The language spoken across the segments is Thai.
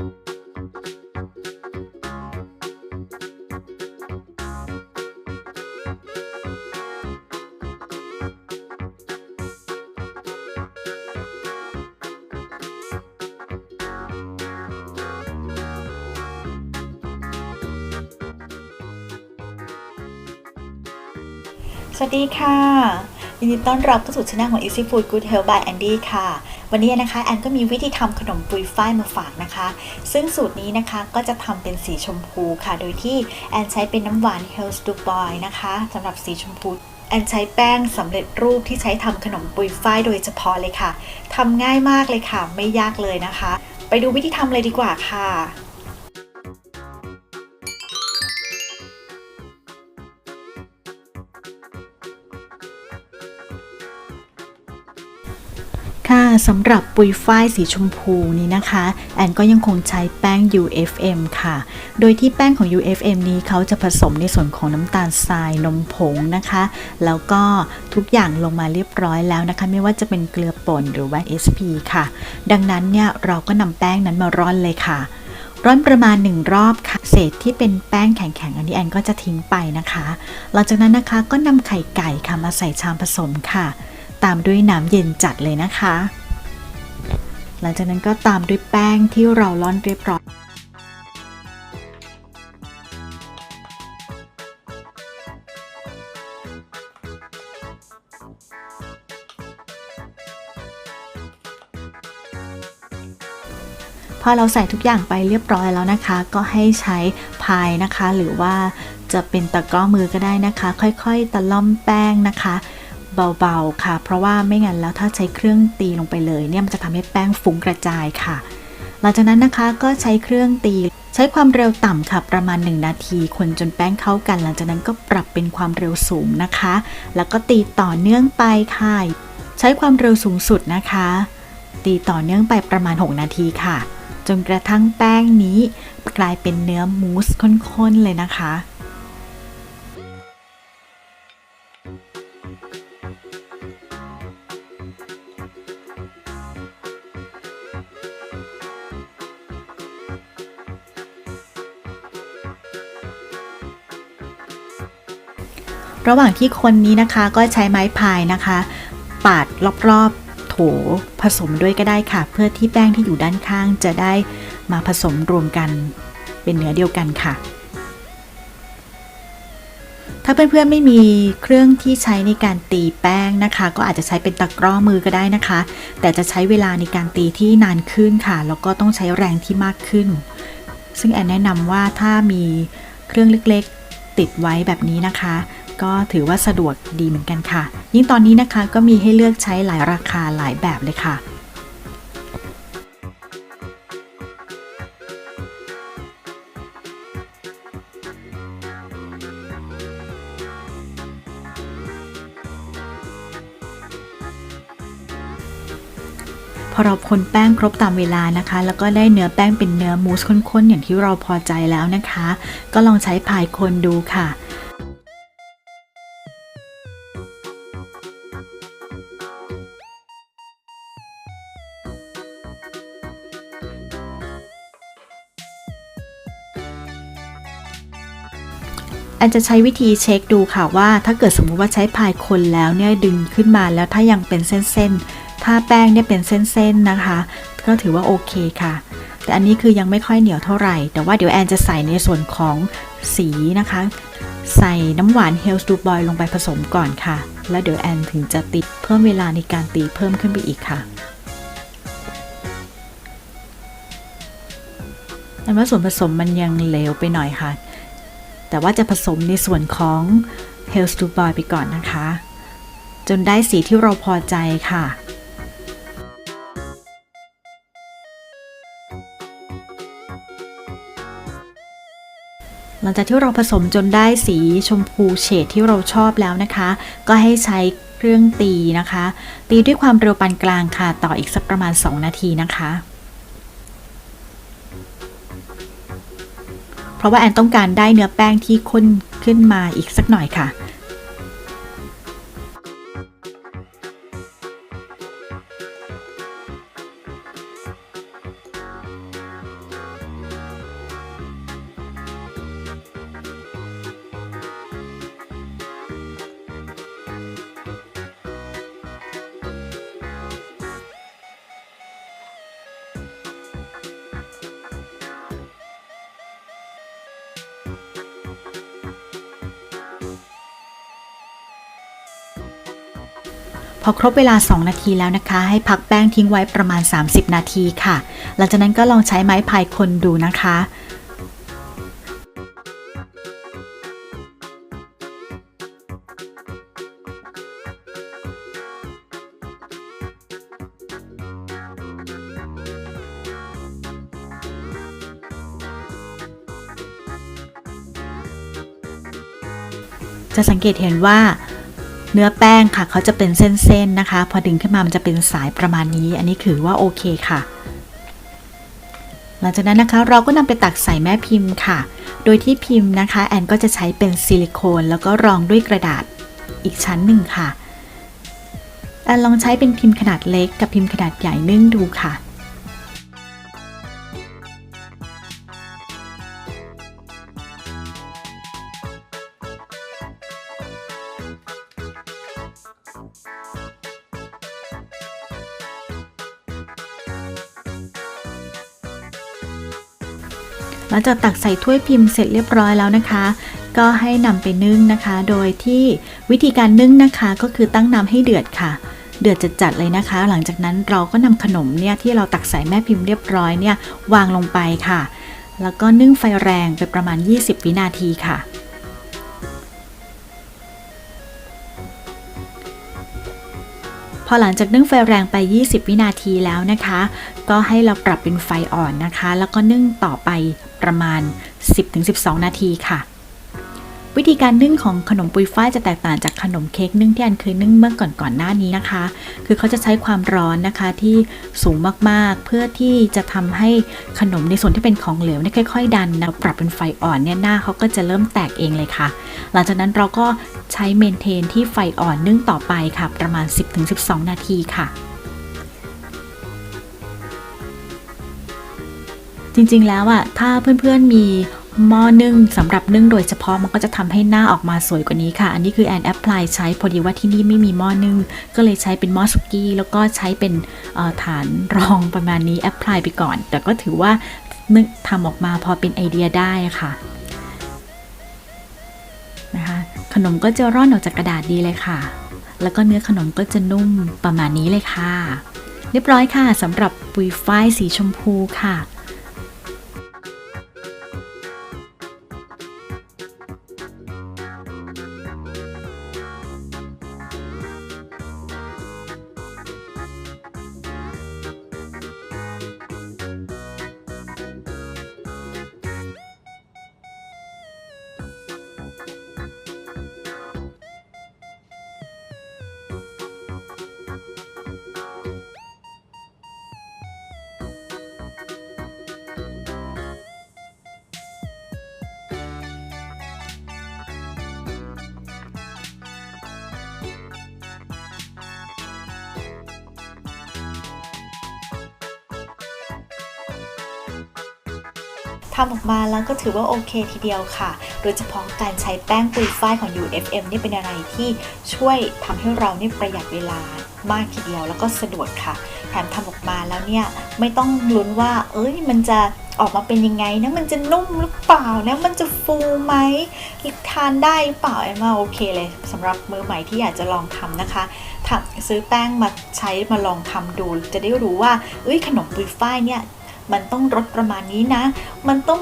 สวัสดีค่ะยินดีต้อนรับเข้าสู่ช่องของ Easy Food Good Health by Andy ค่ะ วันนี้นะคะแอนก็มีวิธีทำขนมปุยฝ้ายมาฝากนะคะ ซึ่งสูตรนี้นะคะก็จะทำเป็นสีชมพูค่ะ โดยที่แอนใช้เป็นน้ำหวานเฮลส์ดูบอยนะคะสำหรับสีชมพูแอนใช้แป้งสำเร็จรูปที่ใช้ทำขนมปุยฝ้ายโดยเฉพาะเลยค่ะทำง่ายมากเลยค่ะ ไม่ยากเลยนะคะ ไปดูวิธีทำเลยดีกว่าค่ะ สำหรับปุยฝ้ายสีชมพูนี้นะคะ แอนก็ยังคงใช้แป้ง UFM ค่ะ โดยที่แป้งของ UFM นี้เขาจะผสมในส่วนของน้ำตาลทรายนมผงนะคะ แล้วก็ทุกอย่างลงมาเรียบร้อยแล้วนะคะ ไม่ว่าจะเป็นเกลือป่นหรือว่า SP ค่ะ ดังนั้นเนี่ยเราก็นำแป้งนั้นมาร่อนเลยค่ะร่อนประมาณ 1 รอบค่ะ เศษที่เป็นแป้งแข็งๆ อันนี้แอนก็จะทิ้งไปนะคะ หลังจากนั้นนะคะก็นำไข่ไก่ค่ะมาใส่ชามผสมค่ะ ตามด้วยน้ำเย็นจัดเลยนะคะ หลังจากนั้นก็ตามด้วยแป้งที่เราร่อนเรียบร้อยพอเราใส่ทุกอย่างไปเรียบร้อยแล้วนะคะ ก็ให้ใช้พายนะคะ หรือว่าจะเป็นตะกร้อมือก็ได้นะคะ ค่อยๆ ตะล่อมแป้งนะคะ เบาๆค่ะ เพราะว่าไม่งั้นแล้วถ้าใช้เครื่องตีลงไปเลยเนี่ยมันจะทำให้แป้งฟุ้งกระจายค่ะ หลังจากนั้นนะคะก็ใช้เครื่องตีใช้ความเร็วต่ำค่ะประมาณ 1 นาที คนจนแป้งเข้ากัน หลังจากนั้นก็ปรับเป็นความเร็วสูงนะคะ แล้วก็ตีต่อเนื่องไปค่ะ ใช้ความเร็วสูงสุดนะคะ ตีต่อเนื่องไปประมาณ 6 นาทีค่ะ จนกระทั่งแป้งนี้ กลายเป็นเนื้อมูสข้นๆเลยนะคะ ระหว่างที่คนนี้นะคะก็ใช้ไม้พายนะคะ ปาดรอบๆโถผสมด้วยก็ได้ค่ะ เพื่อที่แป้งที่อยู่ด้านข้างจะได้มาผสมรวมกันเป็นเนื้อเดียวกันค่ะ ถ้าเพื่อนๆไม่มีเครื่องที่ใช้ในการตีแป้งนะคะ ก็อาจจะใช้เป็นตะกร้อมือก็ได้นะคะ แต่จะใช้เวลาในการตีที่นานขึ้นค่ะ แล้วก็ต้องใช้แรงที่มากขึ้น ซึ่งแอนแนะนำว่าถ้ามีเครื่องเล็กๆ ติดไว้แบบนี้นะคะ ก็ถือว่าสะดวกดีเหมือนกันค่ะ ยิ่งตอนนี้นะคะก็มีให้เลือกใช้หลายราคาหลายแบบเลยค่ะพอเราคนแป้งครบตามเวลานะคะ แล้วก็ได้เนื้อแป้งเป็นเนื้อมูสข้นๆ อย่างที่เราพอใจแล้วนะคะ ก็ลองใช้พายคนดูค่ะ แอนจะใช้วิธีเช็คดูค่ะว่า ถ้าเกิดสมมุติว่าใช้พายคนแล้วเนี่ยดึงขึ้นมาแล้วถ้ายังเป็นเส้นๆ ถ้าแป้งเนี่ยเป็นเส้นๆนะคะ ก็ถือว่าโอเคค่ะ แต่อันนี้คือยังไม่ค่อยเหนียวเท่าไหร่ แต่ว่าเดี๋ยวแอนจะใส่ในส่วนของสีนะคะ ใส่น้ำหวาน h e l l s d u b o y ลงไปผสมก่อนค่ะ แล้วเดี๋ยวแอนถึงจะติดเพิ่มเวลาในการตีเพิ่มขึ้นไปอีกค่ะแอนว่าส่วนผสมมันยังเหลวไปหน่อยค่ะ แต่ว่าจะผสมในส่วนของ h e l l s d u b o y ไปก่อนนะคะ จนได้สีที่เราพอใจค่ะ หลังจากที่เราผสมจนได้สีชมพูเฉดที่เราชอบแล้วนะคะ ก็ให้ใช้เครื่องตีนะคะ ตีด้วยความเร็วปานกลางค่ะ ต่ออีกสักประมาณ 2 นาทีนะคะ เพราะว่าแอนต้องการได้เนื้อแป้งที่ข้นขึ้นมาอีกสักหน่อยค่ะ พอครบเวลา 2 นาทีแล้วนะคะ ให้พักแป้งทิ้งไว้ประมาณ 30 นาทีค่ะ หลังจากนั้นก็ลองใช้ไม้พายคนดูนะคะ จะสังเกตเห็นว่า เนื้อแป้งค่ะเขาจะเป็นเส้นๆนะคะ พอดึงขึ้นมามันจะเป็นสายประมาณนี้ อันนี้ถือว่าโอเคค่ะ หลังจากนั้นนะคะเราก็นำไปตักใส่แม่พิมพ์ค่ะ โดยที่พิมพ์นะคะ แอนก็จะใช้เป็นซิลิโคนแล้วก็รองด้วยกระดาษอีกชั้นหนึ่งค่ะแอนลองใช้เป็นพิมพ์ขนาดเล็กกับพิมพ์ขนาดใหญ่นึ่งดูค่ะ หลังจากตักใส่ถ้วยพิมพ์เสร็จเรียบร้อยแล้วนะคะ ก็ให้นำไปนึ่งนะคะ โดยที่วิธีการนึ่งนะคะก็คือตั้งน้ำให้เดือดค่ะเดือดจัดๆเลยนะคะ หลังจากนั้นเราก็นำขนมเนี่ยที่เราตักใส่แม่พิมพ์เรียบร้อยเนี่ยวางลงไปค่ะ แล้วก็นึ่งไฟแรงไปประมาณ 20 วินาทีค่ะ อหลังจากนึ่งไฟแรงไป 20 วินาทีแล้วนะคะ ก็ให้เราปรับเป็นไฟอ่อนนะคะ แล้วก็นึ่งต่อไปประมาณ 10-12 นาทีค่ะ วิธีการนึ่งของขนมปุยฝ้ายจะแตกต่างจากขนมเค้กนึ่งที่อันเคยนึ่งเมื่อก่อนก่อนหน้านี้นะคะ คือเขาจะใช้ความร้อนนะคะที่สูงมากๆ เพื่อที่จะทำให้ขนมในส่วนที่เป็นของเหลวเนี่ยค่อย ๆ ดันนะปรับเป็นไฟอ่อนเนี่ยหน้าเขาก็จะเริ่มแตกเองเลยค่ะ หลังจากนั้นเราก็ใช้เมนเทนที่ไฟอ่อนนึ่งต่อไปค่ะ ประมาณ 10-12 นาทีค่ะจริงๆ แล้วอะถ้าเพื่อนๆ มี หม้อนึ่งสำหรับนึ่งโดยเฉพาะมันก็จะทำให้หน้าออกมาสวยกว่านี้ค่ะ อันนี้คือแอนแอปพลายใช้พอดีว่าที่นี่ไม่มีหม้อนึ่งก็เลยใช้เป็นหม้อสุกี้ แล้วก็ใช้เป็นฐานรองประมาณนี้แอปพลายไปก่อน แต่ก็ถือว่านึกทำออกมาพอเป็นไอเดียได้ค่ะนะคะขนมก็จะร่อนออกจากกระดาษดีเลยค่ะ แล้วก็เนื้อขนมก็จะนุ่มประมาณนี้เลยค่ะ เรียบร้อยค่ะสำหรับปุยฝ้ายสีชมพูค่ะ ทำออกมาแล้วก็ถือว่าโอเคทีเดียวค่ะ โดยเฉพาะการใช้แป้งปุยฝ้ายของ UFM นี่เป็นอะไรที่ช่วยทำให้เราเนี่ยประหยัดเวลามากทีเดียวแล้วก็สะดวกค่ะ แถมทำออกมาแล้วเนี่ยไม่ต้องลุ้นว่า เอ้ยมันจะออกมาเป็นยังไงนะมันจะนุ่มหรือเปล่านะมันจะฟูไหมทานได้หรือเปล่าไอ้มาโอเคเลยสำหรับมือใหม่ที่อยากจะลองทำนะคะทำซื้อแป้งมาใช้มาลองทำดู จะได้รู้ว่าเอ้ยขนมปุยฝ้ายเนี่ย มันต้องรสประมาณนี้นะ มันต้อง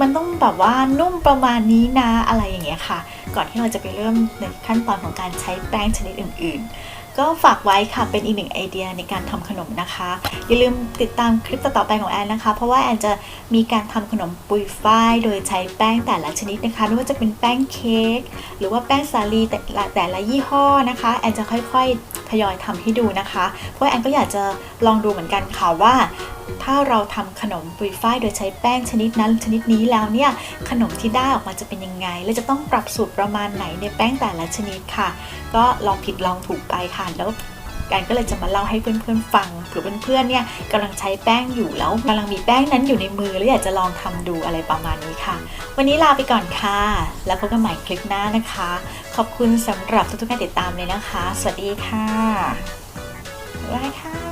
มันต้องแบบว่านุ่มประมาณนี้นะอะไรอย่างเงี้ยค่ะ ก่อนที่เราจะไปเริ่มในขั้นตอนของการใช้แป้งชนิดอื่น ๆ ก็ฝากไว้ค่ะเป็นอีกหนึ่งไอเดียในการทำขนมนะคะ อย่าลืมติดตามคลิปต่อๆไปของแอนนะคะ เพราะว่าแอนจะมีการทำขนมปุยฝ้ายโดยใช้แป้งแต่ละชนิดนะคะไม่ว่าจะเป็นแป้งเค้กหรือว่าแป้งสาลีแต่ละแต่ละยี่ห้อนะคะแอนจะค่อยๆทยอยทำให้ดูนะคะ เพราะแอนก็อยากจะลองดูเหมือนกันค่ะว่า ถ้าเราทำขนมปุยฝ้ายโดยใช้แป้งชนิดนั้นชนิดนี้แล้วเนี่ยขนมที่ได้ออกมาจะเป็นยังไง และจะต้องปรับสูตรประมาณไหนในแป้งแต่ละชนิดค่ะ ก็ลองผิดลองถูกไปค่ะแล้วการก็เลยจะมาเล่าให้เพื่อนๆฟังหรือเพื่อนๆเนี่ยกำลังใช้แป้งอยู่แล้วกำลังมีแป้งนั้นอยู่ในมือแล้วอยากจะลองทำดูอะไรประมาณนี้ค่ะ วันนี้ลาไปก่อนค่ะ แล้วพบกันใหม่คลิปหน้านะคะ ขอบคุณสำหรับทุกๆการติดตามเลยนะคะ สวัสดีค่ะบ๊ายบายค่ะ